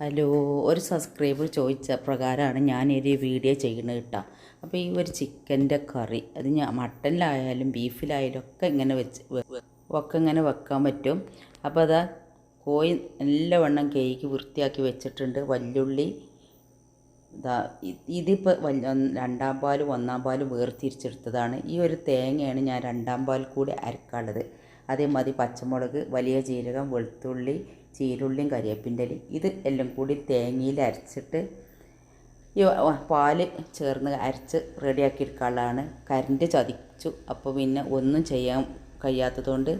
Hello ഒരു subscriber ചോദിച്ച പ്രകാരമാണ് ഞാൻ ഞാനൊരു വീഡിയോ ചെയ്യുന്നത് കേട്ടോ അപ്പോൾ ഈ ഒരു ചിക്കന്റെ കറി അത് ഞാൻ മട്ടനിലായാലും ബീഫിലായാലും ഒക്കെ ഇങ്ങനെ വെച്ച് ഒക്കെ ഇങ്ങനെ വെക്കാൻ പറ്റും. അപ്പോൾ അതാ കോഴി നല്ലവണ്ണം കേക്ക് വൃത്തിയാക്കി വെച്ചിട്ടുണ്ട്. വല്ലുള്ളി ഇതാ ഇതിപ്പോൾ വല്ല രണ്ടാം പാലും ഒന്നാം പാലും വേർതിരിച്ചെടുത്തതാണ്. ഈ ഒരു തേങ്ങയാണ് ഞാൻ രണ്ടാം പാൽ കൂടി അരക്കാനുള്ളത്. അതേമാതിരി പച്ചമുളക് വലിയ ജീരകം വെളുത്തുള്ളി ചീരുള്ളിയും കരിവേപ്പിന്റെ ഇലയും ഇത് എല്ലാം കൂടി തേങ്ങയിൽ അരച്ചിട്ട് ഈ പാൽ ചേർന്ന് അരച്ച് റെഡിയാക്കി എടുക്കാനുള്ളതാണ് കരണ്ട് ചതിച്ചു. അപ്പോൾ പിന്നെ ഒന്നും ചെയ്യാൻ കഴിയാത്തതുകൊണ്ട്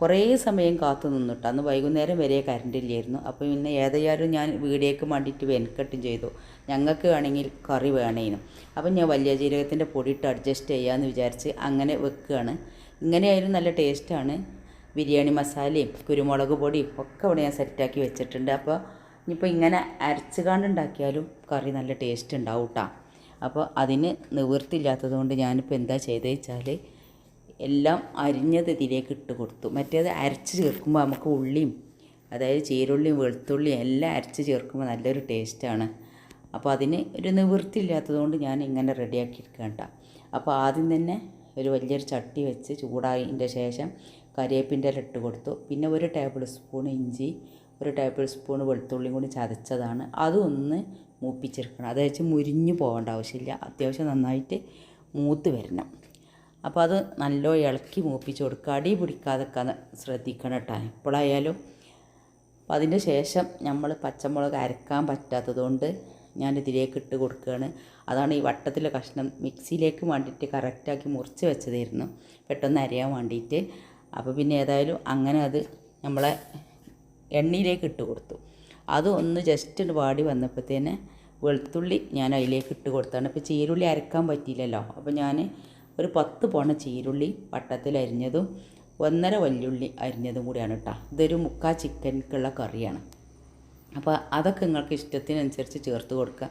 കുറേ സമയം കാത്തു നിന്നിട്ട് അന്ന് വൈകുന്നേരം വരെ കറണ്ട് ഇല്ലായിരുന്നു. അപ്പോൾ പിന്നെ ഏതായാലും ഞാൻ വീടേക്ക് വേണ്ടിയിട്ട് വെൻകട്ടും ചെയ്തു. ഞങ്ങൾക്ക് വേണമെങ്കിൽ കറി വേണേനും. അപ്പം ഞാൻ വലിയ ജീരകത്തിന്റെ പൊടി ഇട്ട് അഡ്ജസ്റ്റ് ചെയ്യാമെന്ന് വിചാരിച്ച് അങ്ങനെ വെക്കുകയാണ്. ഇങ്ങനെയായാലും നല്ല ടേസ്റ്റാണ്. ബിരിയാണി മസാലയും കുരുമുളക് പൊടിയും ഒക്കെ ഇവിടെ ഞാൻ സെറ്റാക്കി വെച്ചിട്ടുണ്ട്. അപ്പോൾ ഇനിയിപ്പോൾ ഇങ്ങനെ അരച്ച് കാണ്ടുണ്ടാക്കിയാലും കറി നല്ല ടേസ്റ്റ് ഉണ്ടാവും കേട്ടോ അപ്പോൾ അതിന് നിവൃത്തിയില്ലാത്തത് കൊണ്ട് ഞാനിപ്പോൾ എന്താ ചെയ്തത് വെച്ചാൽ എല്ലാം അരിഞ്ഞത് ഇതിലേക്ക് ഇട്ട് കൊടുത്തു. മറ്റേത് അരച്ച് ചേർക്കുമ്പോൾ നമുക്ക് ഉള്ളിയും അതായത് ചീരുള്ളിയും വെളുത്തുള്ളിയും എല്ലാം അരച്ച് ചേർക്കുമ്പോൾ നല്ലൊരു ടേസ്റ്റാണ് അപ്പോൾ അതിന് ഒരു നിവൃത്തിയില്ലാത്തത് കൊണ്ട് ഞാൻ ഇങ്ങനെ റെഡിയാക്കി എടുക്കേണ്ട അപ്പോൾ ആദ്യം തന്നെ ഒരു വലിയൊരു ചട്ടി വെച്ച് ചൂടായതിന്റെ ശേഷം കരിവേപ്പിന്റെ ഇല ഇട്ട് കൊടുത്തു. പിന്നെ ഒരു ടേബിൾ സ്പൂൺ ഇഞ്ചി ഒരു ടേബിൾ സ്പൂൺ വെളുത്തുള്ളിയും കൂടി ചതച്ചതാണ്. അതൊന്ന് മൂപ്പിച്ചെടുക്കണം. അത് വെച്ച് മുരിഞ്ഞു പോകേണ്ട ആവശ്യമില്ല. അത്യാവശ്യം നന്നായിട്ട് മൂത്ത് വരണം. അപ്പോൾ അത് നല്ല ഇളക്കി മൂപ്പിച്ച് കൊടുക്കുക. അടി പിടിക്കാതൊക്കെ ശ്രദ്ധിക്കണം കേട്ടോ. എപ്പോഴായാലും. അപ്പം അതിന്റെ ശേഷം നമ്മൾ പച്ചമുളക് അരക്കാൻ പറ്റാത്തത് കൊണ്ട് ഞാൻ ഇതിലേക്ക് ഇട്ട് കൊടുക്കുകയാണ്. അതാണ് ഈ വട്ടത്തിലെ കഷ്ണം. മിക്സിയിലേക്ക് വേണ്ടിയിട്ട് കറക്റ്റാക്കി മുറിച്ച് വെച്ചതായിരുന്നു. പെട്ടെന്ന് അരയാൻ വേണ്ടിയിട്ട്. അപ്പോൾ പിന്നെ ഏതായാലും അങ്ങനെ അത് നമ്മളെ എണ്ണയിലേക്ക് ഇട്ട് കൊടുത്തു. അത് ഒന്ന് ജസ്റ്റ് ഒന്ന് വാടി വന്നപ്പോഴത്തേന് വെളുത്തുള്ളി ഞാൻ അതിലേക്ക് ഇട്ട് കൊടുത്താണ്. ഇപ്പോൾ ചീരുള്ളി അരക്കാൻ പറ്റിയില്ലല്ലോ. അപ്പോൾ ഞാൻ ഒരു പത്ത് പോണ ചീരുള്ളി വട്ടത്തിൽ അരിഞ്ഞതും ഒന്നര വല്യുള്ളി അരിഞ്ഞതും കൂടിയാണ് കേട്ടോ. ഇതൊരു മുക്കാ ചിക്കൻക്കുള്ള കറിയാണ്. അപ്പോൾ അതൊക്കെ നിങ്ങൾക്ക് ഇഷ്ടത്തിനനുസരിച്ച് ചേർത്ത് കൊടുക്കുക.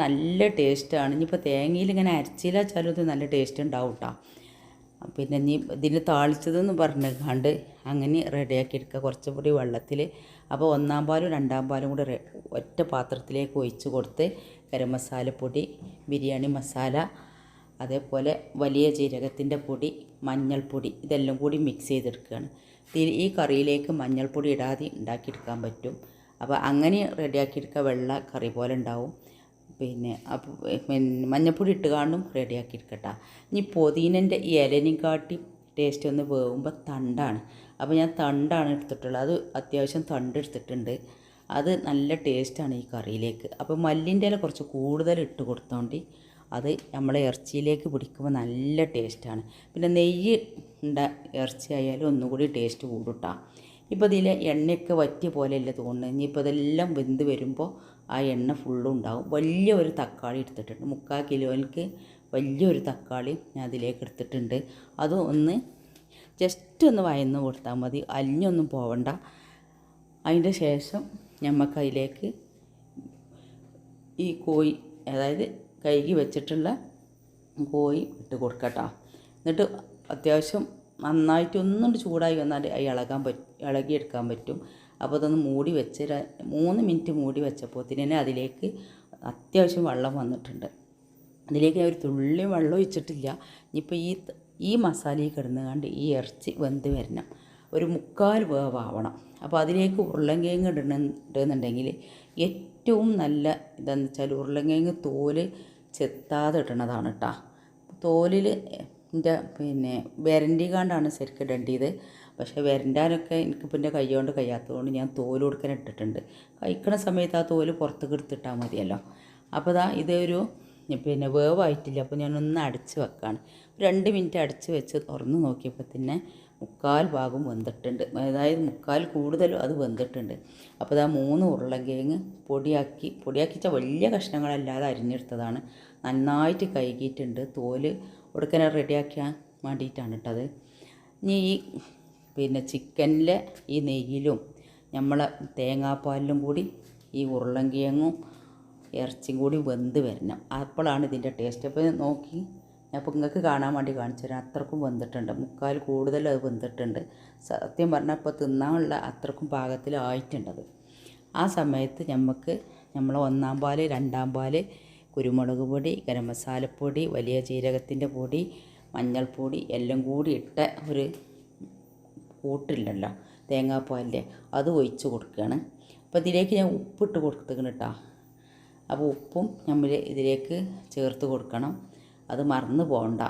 നല്ല ടേസ്റ്റാണ് ഇനിയിപ്പോൾ തേങ്ങയിൽ ഇങ്ങനെ അരച്ചില്ല വെച്ചാലും ഇത് നല്ല ടേസ്റ്റ് ഉണ്ടാവും കേട്ടോ. പിന്നെ നീ ഇതിന് താളിച്ചതെന്ന് പറഞ്ഞ് കണ്ട് അങ്ങനെ റെഡിയാക്കി എടുക്കുക. കുറച്ചും കൂടി വെള്ളത്തിൽ. അപ്പോൾ ഒന്നാം പാലും രണ്ടാം പാലും കൂടി ഒറ്റ പാത്രത്തിലേക്ക് ഒഴിച്ച് കൊടുത്ത് ഗരം മസാലപ്പൊടി ബിരിയാണി മസാല അതേപോലെ വലിയ ജീരകത്തിന്റെ പൊടി മഞ്ഞൾപ്പൊടി ഇതെല്ലാം കൂടി മിക്സ് ചെയ്തെടുക്കുകയാണ്. ഈ കറിയിലേക്ക് മഞ്ഞൾപ്പൊടി ഇടാതെ ഉണ്ടാക്കിയെടുക്കാൻ പറ്റും. അപ്പോൾ അങ്ങനെ റെഡിയാക്കിയെടുക്കുക വെള്ള കറി പോലെ ഉണ്ടാവും. പിന്നെ മഞ്ഞപ്പൊടി ഇട്ട് കാണും റെഡിയാക്കി എടുക്കട്ടെ ഇനി പൊതീനന്റെ ഇലനും കാട്ടി ടേസ്റ്റ് ഒന്ന് വേവുമ്പോൾ തണ്ടാണ്. അപ്പോൾ ഞാൻ തണ്ടാണ് എടുത്തിട്ടുള്ളത്. അത് അത്യാവശ്യം തണ്ട് എടുത്തിട്ടുണ്ട്. അത് നല്ല ടേസ്റ്റാണ് ഈ കറിയിലേക്ക്. അപ്പോൾ മല്ലിന്റെ ഇല കുറച്ച് കൂടുതൽ ഇട്ട് കൊടുത്തോണ്ട് അത് നമ്മളെ ഇറച്ചിയിലേക്ക് പിടിക്കുമ്പോൾ നല്ല ടേസ്റ്റാണ് പിന്നെ നെയ്യ് ഉണ്ട ഇറച്ചി ആയാലും ഒന്നുകൂടി ടേസ്റ്റ് കൂടുട്ടാ. ഇപ്പോൾ ഇതിലെ എണ്ണയൊക്കെ വറ്റിയ പോലെയല്ല തോന്നുന്നത് ഇനിയിപ്പോൾ ഇതെല്ലാം വെന്ത് വരുമ്പോൾ ആ എണ്ണ ഫുള്ളും ഉണ്ടാവും. വലിയ ഒരു തക്കാളി എടുത്തിട്ടുണ്ട്. മുക്കാൽ കിലോയിലേക്ക് വലിയൊരു തക്കാളി ഞാൻ അതിലേക്ക് എടുത്തിട്ടുണ്ട്. അതും ഒന്ന് ജസ്റ്റ് ഒന്ന് വയന്ന് കൊടുത്താൽ മതി. അലിഞ്ഞൊന്നും പോവണ്ട. അതിന്റെ ശേഷം നമുക്ക് അതിലേക്ക് ഈ കോഴി അതായത് കഴുകി വെച്ചിട്ടുള്ള കോഴി ഇട്ട് കൊടുക്കട്ടോ. എന്നിട്ട് അത്യാവശ്യം നന്നായിട്ട് ഒന്നുകൊണ്ട് ചൂടായി വന്നാൽ ഇളകാൻ പറ്റും ഇളകിയെടുക്കാൻ പറ്റും. അപ്പോൾ അതൊന്ന് മൂടി വെച്ച് മൂന്ന് മിനിറ്റ് മൂടി വെച്ചപ്പോൾ തന്നെ അതിലേക്ക് അത്യാവശ്യം വെള്ളം വന്നിട്ടുണ്ട്. അതിലേക്ക് ഒരു തുള്ളി വെള്ളം ഒഴിച്ചിട്ടില്ല. ഇനിയിപ്പോൾ ഈ ഈ മസാലയിൽ കിടന്ന് കണ്ട് ഈ ഇറച്ചി വെന്ത് വരണം. ഒരു മുക്കാൽ വേവാവണം. അപ്പോൾ അതിലേക്ക് ഉരുളങ്കിഴങ്ങ് ഇടണമെന്നുണ്ടെങ്കിൽ ഏറ്റവും നല്ല ഇതെന്ന് വെച്ചാൽ ഉരുളങ്കിഴങ്ങ് തോൽ ചെത്താതെ ഇടണതാണ് കേട്ടോ തോലിൽ എന്റെ പിന്നെ വരണ്ടി കാണ്ടാണ് ശരിക്കും ഇടേണ്ടത്. പക്ഷേ വരണ്ടാനൊക്കെ എനിക്ക് പിന്നെ കൈകൊണ്ട് കഴിയാത്തതുകൊണ്ട് ഞാൻ തോൽ കൊടുക്കാൻ ഇട്ടിട്ടുണ്ട്. കഴിക്കണ സമയത്ത് ആ തോൽ പുറത്തേക്ക് എടുത്തിട്ടാൽ മതിയല്ലോ. അപ്പോൾ ദാ ഇതൊരു പിന്നെ വേവായിട്ടില്ല. അപ്പോൾ ഞാനൊന്ന് അടച്ച് വെക്കാണ്. രണ്ട് മിനിറ്റ് അടച്ച് വെച്ച് തുറന്ന് നോക്കിയപ്പോൾ തന്നെ മുക്കാൽ ഭാഗം വെന്തിട്ടുണ്ട്. അതായത് മുക്കാൽ കൂടുതലും അത് വെന്തിട്ടുണ്ട്. അപ്പോൾ ഇതാ മൂന്ന് ഉരുളക്കിഴങ്ങ് പൊടിയാക്കി പൊടിയാക്കിച്ച വലിയ കഷ്ണങ്ങളല്ലാതെ അരിഞ്ഞെടുത്തതാണ്. നന്നായിട്ട് കഴുകിയിട്ടുണ്ട്. തോൽ ഉടക്കനെ റെഡിയാക്കാൻ വേണ്ടിയിട്ടാണ് ഇട്ടത് ഇനി ഈ പിന്നെ ചിക്കനിലെ ഈ നെയ്യിലും നമ്മൾ തേങ്ങാപ്പാലിലും കൂടി ഈ ഉരുളങ്കിഴങ്ങും ഇറച്ചിയും കൂടി വെന്ത് വരണം. അപ്പോഴാണ് ഇതിന്റെ ടേസ്റ്റ്. അപ്പോൾ നോക്കി. ഞാൻ ഇപ്പോൾ നിങ്ങൾക്ക് കാണാൻ വേണ്ടി കാണിച്ചു തരാം. അത്രക്കും വെന്തിട്ടുണ്ട്. മുക്കാൽ കൂടുതൽ അത് വെന്തിട്ടുണ്ട്. സത്യം പറഞ്ഞാൽ ഇപ്പോൾ തിന്നാനുള്ള അത്രക്കും പാകത്തിലായിട്ടുണ്ടത് ആ സമയത്ത് നമുക്ക് നമ്മൾ ഒന്നാം പാൽ രണ്ടാം പാൽ കുരുമുളക് പൊടി ഗരം മസാലപ്പൊടി വലിയ ജീരകത്തിന്റെ പൊടി മഞ്ഞൾപ്പൊടി എല്ലാം കൂടി ഇട്ട ഒരു കൂട്ടില്ലല്ലോ. തേങ്ങാപ്പാലിന്റെ അത് ഒഴിച്ച് കൊടുക്കുകയാണ്. അപ്പോൾ ഇതിലേക്ക് ഞാൻ ഉപ്പിട്ട് കൊടുത്തേക്കണം കേട്ടോ. അപ്പോൾ ഉപ്പും നമ്മൾ ഇതിലേക്ക് ചേർത്ത് കൊടുക്കണം. അത് മറന്നു പോകണ്ട.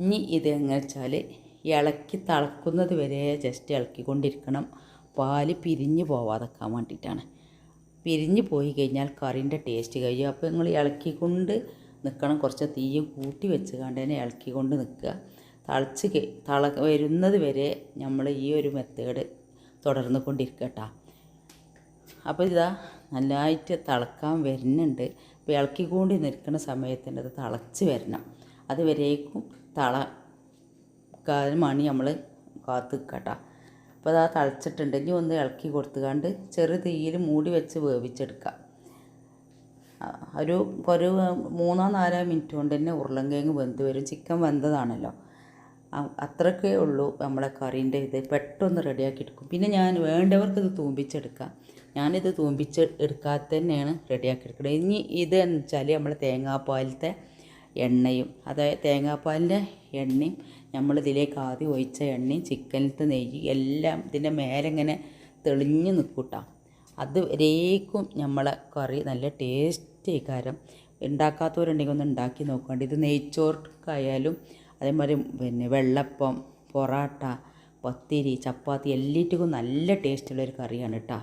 ഇനി ഇതെങ്ങനെ വെച്ചാൽ ഇളക്കി തിളക്കുന്നത് വരെ ജസ്റ്റ് ഇളക്കിക്കൊണ്ടിരിക്കണം. പാൽ പിരിഞ്ഞു പോവാതെക്കാൻ വേണ്ടിയിട്ടാണ്. പിരിഞ്ഞു പോയി കഴിഞ്ഞാൽ കറിന്റെ ടേസ്റ്റ് കഴിയും. അപ്പോൾ നിങ്ങൾ ഇളക്കിക്കൊണ്ട് നിൽക്കണം. കുറച്ച് തീയും കൂട്ടി വെച്ച് കണ്ട് തന്നെ ഇളക്കിക്കൊണ്ട് നിൽക്കുക. തിളച്ച് തള വരുന്നത് വരെ നമ്മൾ ഈ ഒരു മെത്തേഡ് തുടർന്ന് കൊണ്ടിരിക്കട്ടോ. അപ്പോൾ ഇതാ നല്ലതായിട്ട് തിളക്കാൻ വരുന്നുണ്ട്. അപ്പോൾ ഇളക്കിക്കൊണ്ട് നിൽക്കുന്ന സമയത്തിന്റെ അത് തിളച്ച് വരണം. അതുവരേക്കും തള കാൽ മണി നമ്മൾ കാത്ത് നിൽക്കട്ടോ. അപ്പോൾ അതാ തിളച്ചിട്ടുണ്ട്. ഇനി ഒന്ന് ഇളക്കി കൊടുത്തുകൊണ്ട് ചെറു തീയിൽ മൂടി വെച്ച് വേവിച്ചെടുക്കാം. ഒരു ഒരു മൂന്നോ നാലോ മിനിറ്റ് കൊണ്ട് തന്നെ ഉരുളൻകിഴങ്ങ് വെന്ത് വരും. ചിക്കൻ വെന്തതാണല്ലോ. അത്രയൊക്കെ ഉള്ളൂ നമ്മളെ കറീന്റെ ഇത്. പെട്ടെന്ന് റെഡിയാക്കി എടുക്കും പിന്നെ ഞാൻ വേണ്ടവർക്ക് ഇത് തൂമ്പിച്ചെടുക്കാം. ഞാനിത് തൂമ്പിച്ച് എടുക്കാതെ തന്നെയാണ് റെഡിയാക്കി എടുക്കുന്നത് ഇനി ഇത് എന്ന് വെച്ചാൽ നമ്മളെ തേങ്ങാപ്പാലത്തെ എണ്ണയും അതായത് തേങ്ങാപ്പാലിന്റെ എണ്ണയും നമ്മൾ ഇതിലേക്ക് ആദ്യം ഒഴിച്ച എണ്ണയും ചിക്കനിലത്തെ നെയ്യ് എല്ലാം ഇതിന്റെ മേലെ ഇങ്ങനെ തെളിഞ്ഞ് നിൽക്കൂട്ടാം. അത് വരേക്കും നമ്മളെ കറി നല്ല ടേസ്റ്റ് കാരം ഉണ്ടാക്കാത്തവരുണ്ടെങ്കിൽ ഒന്ന് ഉണ്ടാക്കി നോക്കണ്ട. ഇത് നെയ്ച്ചോർക്കായാലും അതേമാതിരി പിന്നെ വെള്ളപ്പം പൊറോട്ട പത്തിരി ചപ്പാത്തി എല്ലാറ്റിക്കും നല്ല ടേസ്റ്റുള്ള ഒരു കറിയാണ് കേട്ടോ